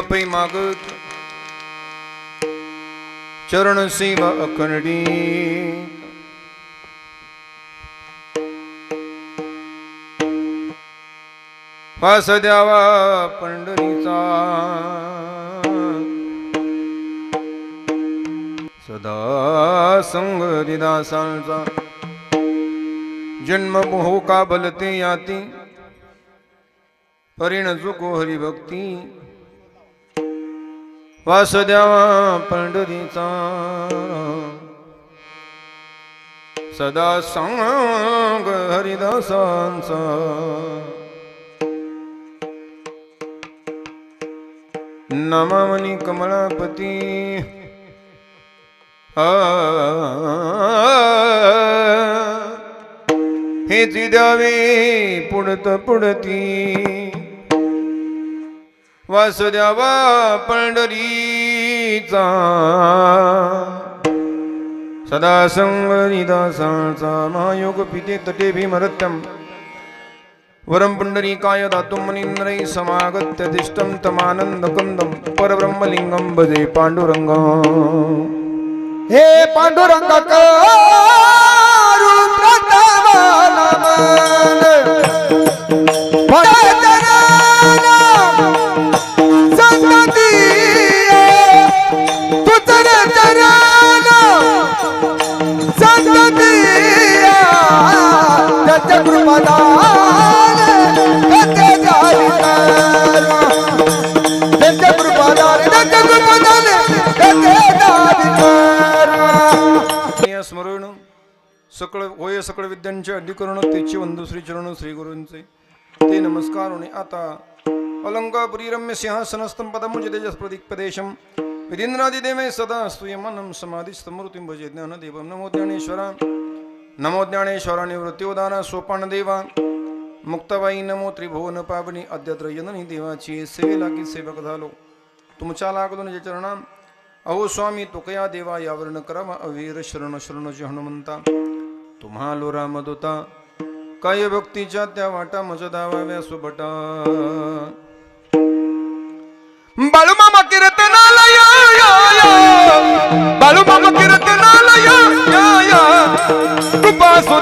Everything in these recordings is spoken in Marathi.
पै मागत चरण सेवा अखंडी. फास द्यावा पंढरीचा. सदा संग दिदासांचा जन्म मोह का बलते याती. परिण चुको हरिभक्ती वासुदेवा द्यावा पंढरीचा. सदा सांग हरिदासांचा. नमामनी कमलापती. आ. द्यावी द्यावे पुढत पुढती. वासुदेवा पंढरीचा. सदा संगरिदासाचा महायोग पिते तटे भीमरत्यम वरं पुंडरीकाय दातुं मनीन्द्रै समागत्य तिष्ठं तमानन्दकुन्दं परब्रह्मलिङ्गं भजे पांडुरंग. हे पांडुरंग करू प्रथम सकळ विद्यांचे अधिकरण तेची वंदू श्री चरण श्री गुरूंचे. ते नमस्कार होणे आता. अलंकापुरी रम्य सिंहासनस्थं पदमुज तेजस प्रदिक्पदेशं विधींद्रादिदेवे सदा स्तूयमानं समाधिस्तमृतिं भजे ज्ञानदेवं. नमो ज्ञानेश्वरा. नमो ज्ञानेश्वरा निवृत्त्योदाना सोपानदेवा. मुक्ताबाई नमो त्रिभुवन पावनी अद्यत्रयननी देवाची सेवे लागी सेवक झालो तुमच्या लागून जे चरणा अहो स्वामी तुकया देवा यावरण करावा अवीर शरण शरण हनुमंता तुम्हा लोरा रामदूता काय भक्तीच्या त्या वाटा मज धावाव्या सुबटा बाळूमामा कीर्तनालय या, या. बाळूमामा कीर्तनालय या, या. कृपा असू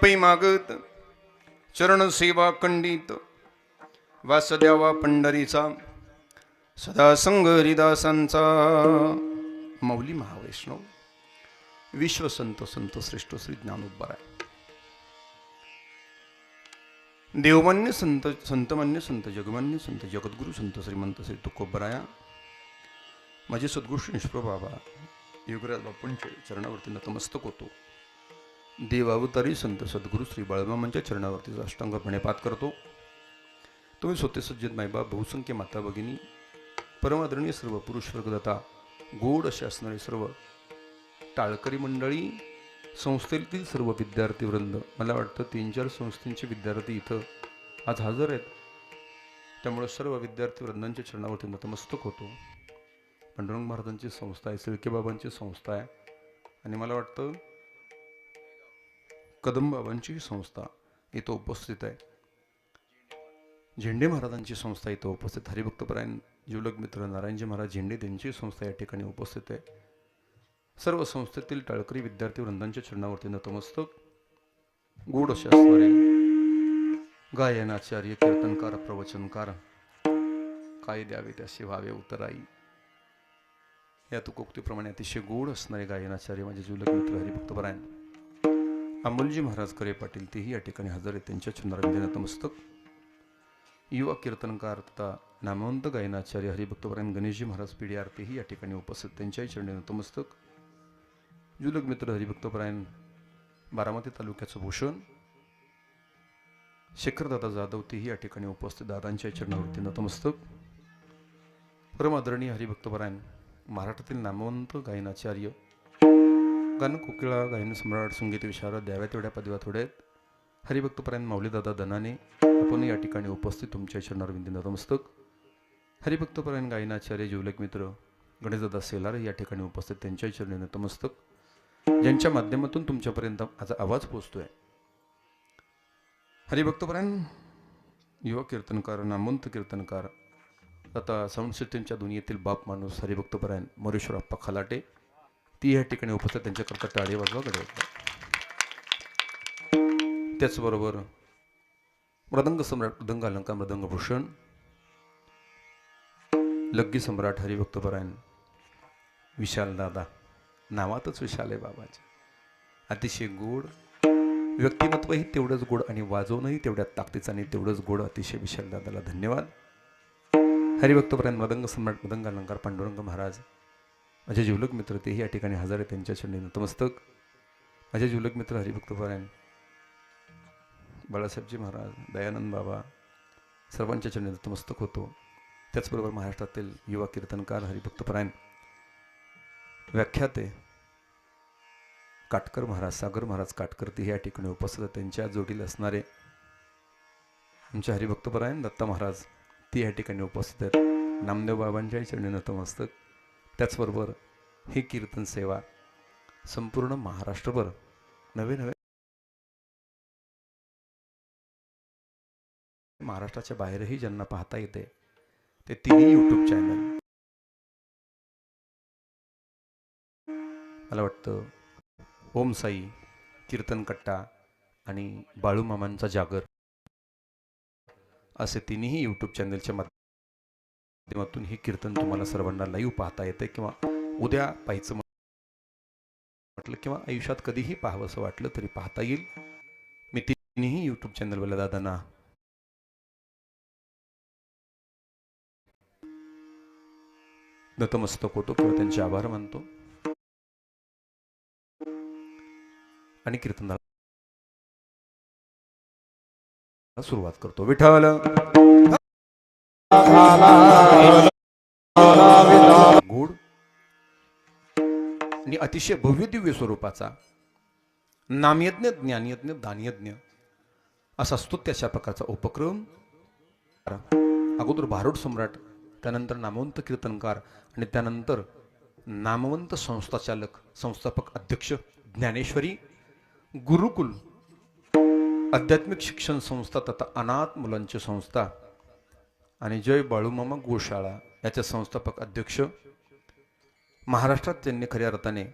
द्या मागत चरण सेवा खंडित वास द्यावा पंढरीचा सदा संग हरिदासांचा मौली महावैष्णव विश्वसंत संत श्रेष्ठ श्री ज्ञानोबराय देवमान्य संत संतमान्य संत जगमान्य संत जगद्गुरु संत श्रीमंत श्री तुकोबराया माझे सद्गुरु श्री युगराज बाबा योगराज बापूंचे चरणावरती नतमस्तक होतो देवावतारी संत सद्गुरु श्री बाळमामांच्या चरणावरती अष्टांगपणे पात करतो. तुम्ही स्वतः सज्जत मायबाप बहुसंख्य माता भगिनी परमादरणीय सर्व पुरुष वर्गदाता गोड असे असणारे सर्व टाळकरी मंडळी संस्थेतील सर्व विद्यार्थी वृंद मला वाटतं तीन चार संस्थेचे विद्यार्थी इथं आज हजर आहेत. त्यामुळे सर्व विद्यार्थी वृंदांच्या चरणावरती नतमस्तक होतो. पांडुरंग महाराजांची संस्था आहे सिळकेबाबांची संस्था आहे. आणि मला वाटतं कदमबाबांची संस्था इथं उपस्थित आहे. झेंडे महाराजांची संस्था इथं उपस्थित. हरिभक्तपरायण जीवलग मित्र नारायणजी महाराज झेंडे त्यांची संस्था या ठिकाणी उपस्थित आहे. सर्व संस्थेतील टाळकरी विद्यार्थी वृंदांच्या चरणावरती नतमस्तक. गोड असे असणारे गायनाचार्य कीर्तनकार प्रवचनकार. काय द्यावे त्याशी व्हावे उतराई या तुकोक्तीप्रमाणे अतिशय गोड असणारे गायनाचार्य माझे जुलक मित्र हरिभक्तपरायण. अमोलजी महाराज करे पाटील तेही या ठिकाणी हजर आहे त्यांच्या चंद्राविंदे नतमस्तक युवा कीर्तनकार तथा नामवंत गायनाचार्य हरिभक्तपरायण गणेशजी महाराज पिढी आरतीही या ठिकाणी उपस्थित. त्यांच्याही चरणी नतमस्तक जुलक मित्र हरिभक्तपरायण बारामती तालुक्याचं भूषण. शेखरदादा जाधव तेही या ठिकाणी उपस्थित. दादांच्या चरणावरती नतमस्तक परम आदरणीय हरिभक्तपरायण महाराष्ट्रातील नामवंत गायनाचार्य गान कोकिळा गायन सम्राट संगीत विशारद द्याव्या तेवढ्या पदव्या थोड्या हरिभक्तपर्यंत माऊलीदादा दनाने आपण या ठिकाणी उपस्थित तुमच्या चरणारविंदी नतमस्तक हरिभक्तपर्यंत गायनाचार्य जीवलक मित्र गणेशदादा सेलार या ठिकाणी उपस्थित त्यांच्या चरणी नतमस्तक ज्यांच्या माध्यमातून तुमच्यापर्यंत माझा आवाज पोचतोय हरिभक्तपर्यंत युवा कीर्तनकार नामवंत कीर्तनकार आता साऊंड सिस्टीमच्या दुनियेतील बाप माणूस हरिभक्तपरायण मोरेश्वर अप्पा खलाटे. ती या ठिकाणी उपस्थित त्यांच्याकरता टाळी वाजवा कडे त्याचबरोबर मृदंग सम्राट मृदंग अलंकार मृदंग भूषण लग्गी सम्राट हरिभक्तपरायण विशाल दादा. नावातच विशाल आहे बाबाचे अतिशय गोड व्यक्तिमत्वही तेवढंच गोड आणि वाजवणंही तेवढ्या ताकदीचं आणि तेवढंच गोड अतिशय विशाल दादाला धन्यवाद. हरिभक्तपर्यंत मृदंग सम्राट मृदंग अलंकार पांडुरंग महाराज माझे जीवलक मित्र तेही या ठिकाणी हजर आहे त्यांच्या चरणी नतमस्तक माझे जीवलक मित्र हरिभक्तपरायण बाळासाहेबजी महाराज दयानंद बाबा सर्वांच्या चंडी नतमस्तक होतो. त्याचबरोबर महाराष्ट्रातील युवा कीर्तनकार हरिभक्त हरिभक्तपरायण व्याख्याते काटकर महाराज सागर महाराज काटकर ते या ठिकाणी उपस्थित त्यांच्या जोडीला असणारे आमचे हरिभक्तपरायण दत्ता महाराज ती या ठिकाणी उपस्थित आहेत. नामदेव बाबांच्याही चरणी नतमस्तक. त्याचबरोबर ही कीर्तन सेवा संपूर्ण महाराष्ट्रभर नवे नवे महाराष्ट्राच्या बाहेरही ज्यांना पाहता येते ते तिन्ही यूट्यूब चॅनल मला वाटतं ओम साई कीर्तन कट्टा आणि बाळूमामांचा जागर असे तिन्ही यूट्यूब चॅनलच्या माध्यमातून माध्यमातून हे कीर्तन तुम्हाला सर्वांना लाईव्ह पाहता येते किंवा उद्या पाहायचं वाटलं किंवा आयुष्यात कधीही पाहावं असं वाटलं तरी पाहता येईल. मी तिन्ही यूट्यूब चॅनलवाल्या दादांना नतमस्तक होतो किंवा त्यांचे आभार मानतो. आणि कीर्तनाला सुरुवात करतो. विठ्ठल! गुड आणि अतिशय भव्य दिव्य स्वरूपाचा नामयज्ञ ज्ञानयज्ञ दानयज्ञ असा स्तुत्याच्या प्रकारचा उपक्रम अगोदर भारूड सम्राट त्यानंतर नामवंत कीर्तनकार आणि त्यानंतर नामवंत संस्थाचालक संस्थापक अध्यक्ष ज्ञानेश्वरी गुरुकुल आध्यात्मिक शिक्षण संस्था तथा अनाथ मुलांची संस्था आणि जय बाळूमामा गोशाळा याचे संस्थापक अध्यक्ष. महाराष्ट्रात त्यांनी खऱ्या अर्थाने